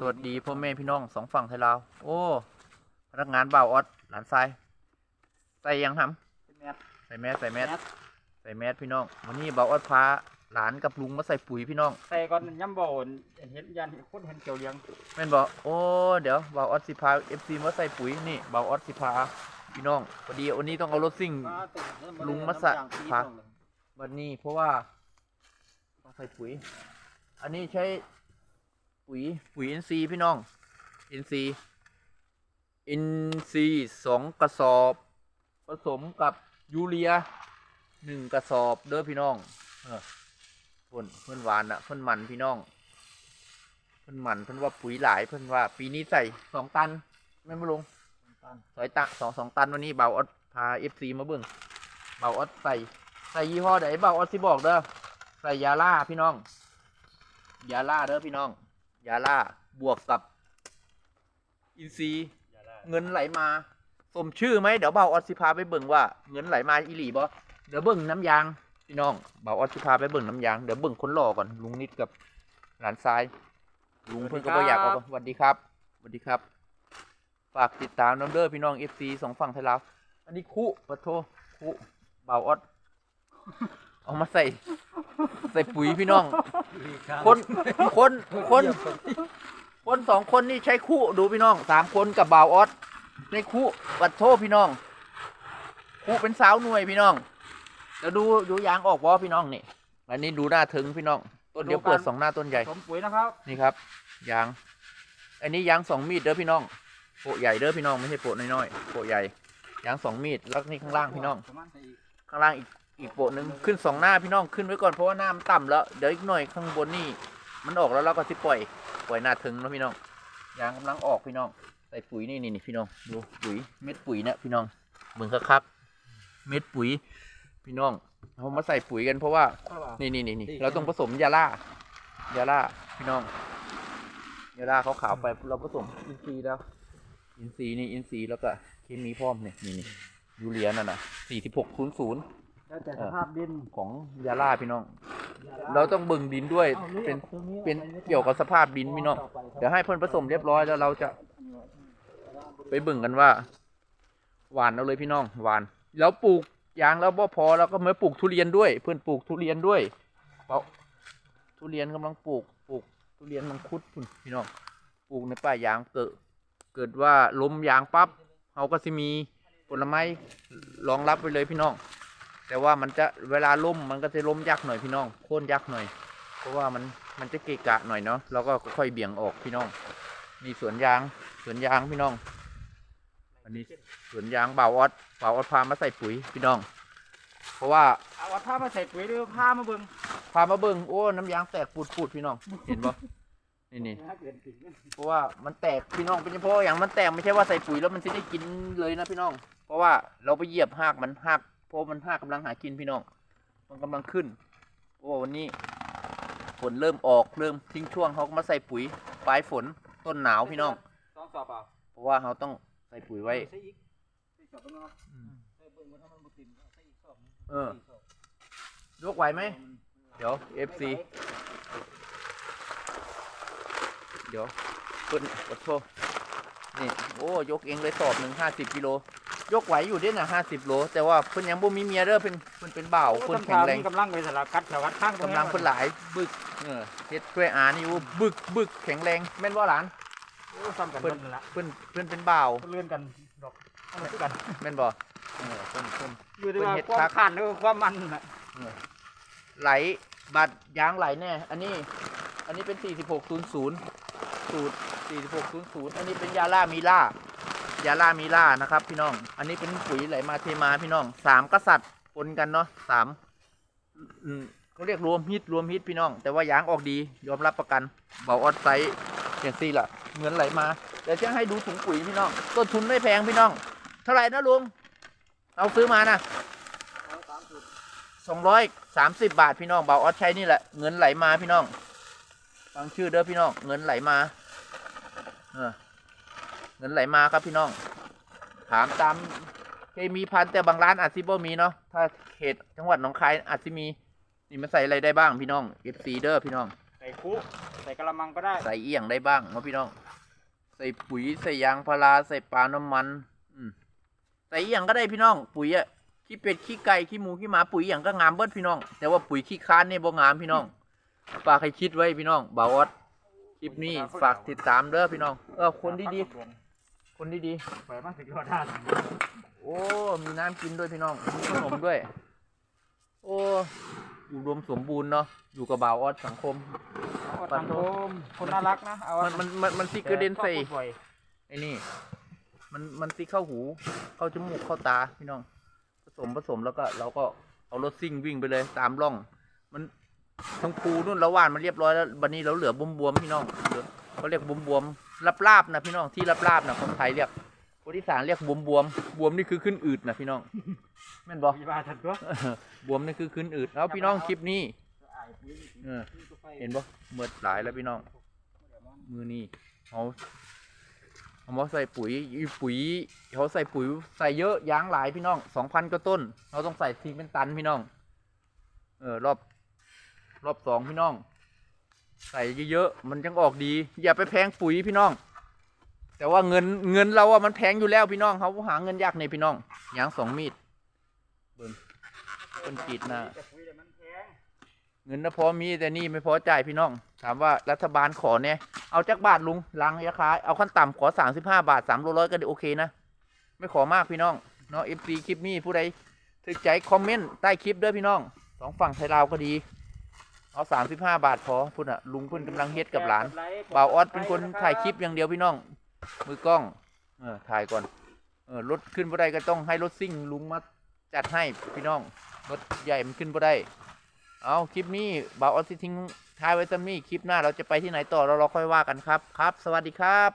สวัสดีพ่อแม่พี่น้องสองฝั่งไทยลาว โอ้พนักงานบ่าวออดหลานทรายใส่ยังทเป็นแมสำใส่แมสใส่แมสแมสใส่แมสพี่น้องวันนี้บ่าวออดพาหลานกับลุงมาใส่ปุ๋ยพี่น้องใส่ก่อนย้ำบ่นเห็นยันคนเห็นเกี่ยวเลี้ยงแม่นบอกโอ้เดี๋ยวบ่าวออดสิพาเอฟซีมาใส่ปุ๋ยนี่บ่าวออดสิพาพี่น้องพอดีวันนี้ต้องเอารถซิ่งลุงมาสะพาวันนี้เพราะว่าต้องใส่ปุ๋ย อันนี้ใช้ ปุ๋ย ปุ๋ยอินทรีย์พี่น้องอินทรีย์อินทรีย์สองกระสอบ ผสมกับยูเรียหนึ่งกระสอบเด้อพี่น้อง เออเพิ่นเพิ่นหวานอะเพิ่นมันพี่น้อง เพิ่นมันเพิ่นว่าปุ๋ยหลายเพิ่นว่า ปีนี้ใส่สองตันแม่นบ่ลุงสอยตะสองสองตันวันนี้เบาออดพาเอฟซีมาเบิ่งเบาออดใส่ใส่ยี่ห้อไหนเบาออดสิบอกเด้อใส่ยาล่าพี่น้อง ยาล่าเด้อพี่น้อง ยาล่าบวกกับ อินซีย์เงินไหลมา สมชื่อไหมเดี๋ยวเบาออดสิพาไปเบิ่งว่า เงินไหลมาอีหลีบ่เดี๋ยวเบิ่งน้ำยางพี่น้องเบาออดสิพาไปเบิ่งน้ำยางเดี๋ยวเบิ่งคนหล่อก่อนลุงนิดกับหลานทราย ลุงเพิ่นก็บ่อยากเอาสวัสดีครับสวัสดีครับ ฝากติดตามน้ำเด้อพี่น้อง FC สองฝั่งไทยลาวอันนี้คุปะโทคุเบาออด เอามาใส่ ใส่ปุ๋ยพี่น้อง คนคนคนคนสองคนนี่ใช้คู่ดูพี่น้องสามคนกับบ่าวออสในคู่ปัดโทพี่น้อง คู่เป็นสาวหน่วยพี่น้องแล้วดูดูยางออกวะพี่น้องนี่อันนี้ดูหน้าถึงพี่น้อง ต้นเดียวเปิดสองหน้าต้นใหญ่สมปุ๋ยนะครับนี่ครับยาง อันนี้ยางสองมีดเด้อพี่น้องโปะใหญ่เด้อพี่น้องไม่ใช่โปะน้อยๆโปะใหญ่ยางสองมีดแล้วนี่ข้างล่างพี่น้องประมาณใส่อีกข้างล่างอีก อีกโปะหนึ่งขึ้นสองหน้าพี่น้องขึ้นไว้ก่อนเพราะว่าหน้ามันต่ำแล้วเดี๋ยวอีกหน่อยข้างบนนี่มันออกแล้วเราก็สิปล่อยปล่อยหน้าถึงแล้วพี่น้องยางกำลังออกพี่น้องใส่ปุ๋ยนี่นี่นี่พี่น้องดูปุ๋ยเม็ดปุ๋ยเนี่ยพี่น้องเบิ่งคักๆเม็ดปุ๋ย พี่น้องเรามาใส่ปุ๋ยกันเพราะว่า นี่นี่นี่นี่เราต้องผสมยาล่ายาล่าพี่น้องยาล่าขาวๆไปเราผสมอินทรีย์แล้ว อินทรีย์นี่อินทรีย์แล้วก็เคมีพร้อมเนี่ยนี่นี่ยูเรียนั่นน่ะสี่สิบหกศูนย์ศูนย์ แล้วแต่สภาพดินของยาล่าพี่น้อง เราต้องเบิ่งดินด้วยเป็นเป็นเกี่ยวกับสภาพดินพี่น้องเดี๋ยวให้เพิ่นผสมเรียบร้อยแล้วเราจะไปเบิ่งกันว่า หวานเอาเลยพี่น้องหวานแล้วปลูกยางแล้วบ่พอแล้วก็มาปลูกทุเรียนด้วย เพื่อนปลูกทุเรียนด้วยเพราะทุเรียนกำลังปลูกปลูกทุเรียนมังคุดพุ่นพี่น้องปลูกในป่ายางเกิด เกิดว่าล้มยางปั๊บเขาก็จะมีผลไม้รองรับไปเลยพี่น้อง แต่ว่ามันจะเวลาล้มมันก็จะล้มยากหน่อยพี่น้องโค่นยากหน่อย เพราะว่ามันมันจะเกะกะหน่อยเนาะเราก็ค่อยๆเบี่ยงออกพี่น้องมีสวนยางสวนยางพี่น้อง อันนี้สวนยางเบาออดเบาออดพามาใส่ปุ๋ยพี่น้อง เพราะว่าเอาผ้ามาใส่ปุ๋ยหรือผ้ามาเบิ่งพามาเบิ่งโอ้น้ำยางแตกปูดปูดๆพี่น้อง เห็นปะนี่นี่เกินจริงเพราะว่ามันแตกพี่น้องเป็นเฉพาะอย่างมันแตกไม่ใช่ว่าใส่ปุ๋ยแล้วมันจะได้กินเลยนะพี่น้อง เพราะว่าเราไปเหยียบหากมันหาก เพราะมันหากกำลังหากินพี่น้อง มันกำลังขึ้นโอ้วันนี้ฝนเริ่มออกเริ่มทิ้งช่วงเขาก็มาใส่ปุ๋ยปลายฝนต้นหนาวพี่น้อง ต้องสอบเปล่าเพราะว่าเขาต้องใส่ปุ๋ยไว้ใส่อีกใส่สอบไปเนาะใส่เบิ่งว่าถ้ามันบ่ติดใส่อีกสอบเออยกไหวไหม เดี๋ยว FC เดี๋ยวเพิ่นขอโทษนี่ โอ้ ยกเองเลยสอบหนึ่งห้าสิบกิโล ยกไหวอยู่เด้นะห้าสิบโล แต่ว่าเพิ่นยังบ่มีเมียเด้อเพิ่นเพิ่นเป็นบ่าวเพิ่นแข็งแรงกำลังไปสลับกัดสลับข้างกำลังเพิ่นหลายบึกเออเฮ็ดช่วยอานี่อยู่บึกบึกแข็งแรงแม่นบ่หลานโอ้ซ้ำกันเพิ่นนั่นละเพิ่นเพิ่นเป็นบ่าวเลื่อนกันดอกเอามาคือกันแม่นบ่เออเพิ่นเพิ่นอยู่ที่ว่าเพิ่นเฮ็ดความคักขันหรือความมันน่ะไหลบัดยางไหลแน่ อันนี้ อันนี้เป็น 4600 สูตร 4600 อันนี้เป็นยาล่ามีล่า ยาล่ามีล่านะครับ พี่น้อง อันนี้เป็นปุ๋ยไหลมาเทมาพี่น้องสามกษัตริย์ปนกันเนาะสามเขาเรียกรวมฮิตรวมฮิตพี่น้อง แต่ว่ายางออกดียอมรับประกันเบาออดไซส์อย่างซี่ล่ะเงินไหลมาเดี๋ยวจะให้ดูถุงปุ๋ยพี่น้องต้นทุนไม่แพงพี่น้อง เท่าไหร่นะลุงเอาซื้อมานะสองร้อยสามสิบบาทพี่น้องเบาออดใช้นี่แหละเงินไหลมาพี่น้องฟังชื่อเด้อพี่น้องเงินไหลมา เออ เงินไหลมาครับพี่น้อง ถามตามเคมีพันแต่บางร้านอาจสิบ่มีเนาะถ้าเขตจังหวัดหนองคายอาจสิมีนี่มันใส่อะไรได้บ้างพี่น้องเอฟซีเด้อพี่น้อง ใส่โคคุใส่กระมังก็ได้ ใส่เอียงได้บ้างเนาะพี่น้อง ใส่ปุ๋ยใส่ยางพาราใส่ปลาน้ำมันอืมใส่เอียงก็ได้พี่น้อง ปุ๋ยอะขี้เป็ดขี้ไก่ขี้หมูขี้หมาปุ๋ยอหย่างก็งามเบิดพี่น้อง แต่ว่าปุ๋ยขี้ค้านนี่บ่งามพี่น้องฝากให้คิดไว้พี่น้องบ่าวอดคลิปนี้ฝากติดตามเด้อพี่น้องเออคนดีๆ คนดีไปมาถึงรอด้านๆ โอ้ มีน้ำกินด้วยพี่น้อง มีขนมด้วย โอ้อยู่รวมสมบูรณ์เนาะ อยู่กับบ่าวออดสังคมสังคมคนน่ารักนะ เอามันมันมันมันซิกระเด็นใส่แต่ชอบพูดบ่อยไอ้นี่ มันมันซิเข้าหู เข้าจมูก เข้าตาพี่น้อง ผสมผสมแล้วก็เราก็เอารถซิ่งวิ่งไปเลยตามร่อง มันทั้งภูนู่นเราหว่านมันเรียบร้อยแล้ววันนี้เราเหลือบวมบวมๆพี่น้องเหลือ เขาเรียกบวมบวมลาบลาบๆนะพี่น้องที่ลาบลาบๆนะคนไทยเรียกคนที่สานเรียกบวมบวมบวมนี่คือขึ้นอืดนะพี่น้องแม่นบอกมีบ้าทันตัวบวมนี่คือขึ้นอืดแล้วพี่น้องคลิปนี้เออเห็นปะเมือดหลายแล้วพี่น้อง มือนี่เขาเขามาใส่ปุ๋ยอีปุ๋ยเขาใส่ปุ๋ยใส่เยอะยางหลายพี่น้องสองพันก็ต้น เราต้องใส่ทีเป็นตันพี่น้อง เออรอบรอบสองพี่น้อง ใส่เยอะๆมันจังออกดี อย่าไปแพงปุ๋ยพี่น้อง แต่ว่าเงินเงินเราอะมันแพงอยู่แล้วพี่น้องเขาหาเงินยากในพี่น้องยางสองมีดเบิ่งต้นกรีดหน้าแต่ปุ๋ยเดี๋ยวมันแพงเงินนะพอมีแต่นี่ไม่พอจ่ายพี่น้อง ถามว่ารัฐบาลขอเนี่ยเอาจักบาทลุงลังยาคายเอาขั้นต่ำขอสามสิบห้าบาทสามโลร้อยก็โอเคนะไม่ขอมากพี่น้องเนาะเอฟซีคลิปนี้ผู้ใดถึกใจคอมเมนต์ใต้คลิปเด้อพี่น้องสองฝั่งไทยลาวก็ดี เอาสามสิบห้าบาทพอพุ่นอะลุงเพิ่นกำลังเฮ็ดกับหลานบ่าวออสเป็นคนถ่ายคลิปอย่างเดียวพี่น้อง มือกล้อง เออถ่ายก่อน เออรถขึ้นบ่ได้ก็ต้องให้รถซิ่งลุงมาจัดให้พี่น้องรถใหญ่มันขึ้นบ่ได้ เอาคลิปนี้บ่าวออสสิทิ้งท้ายไว้ตรงนี้คลิปหน้าเราจะไปที่ไหนต่อเราเราค่อยว่ากันครับครับ สวัสดีครับ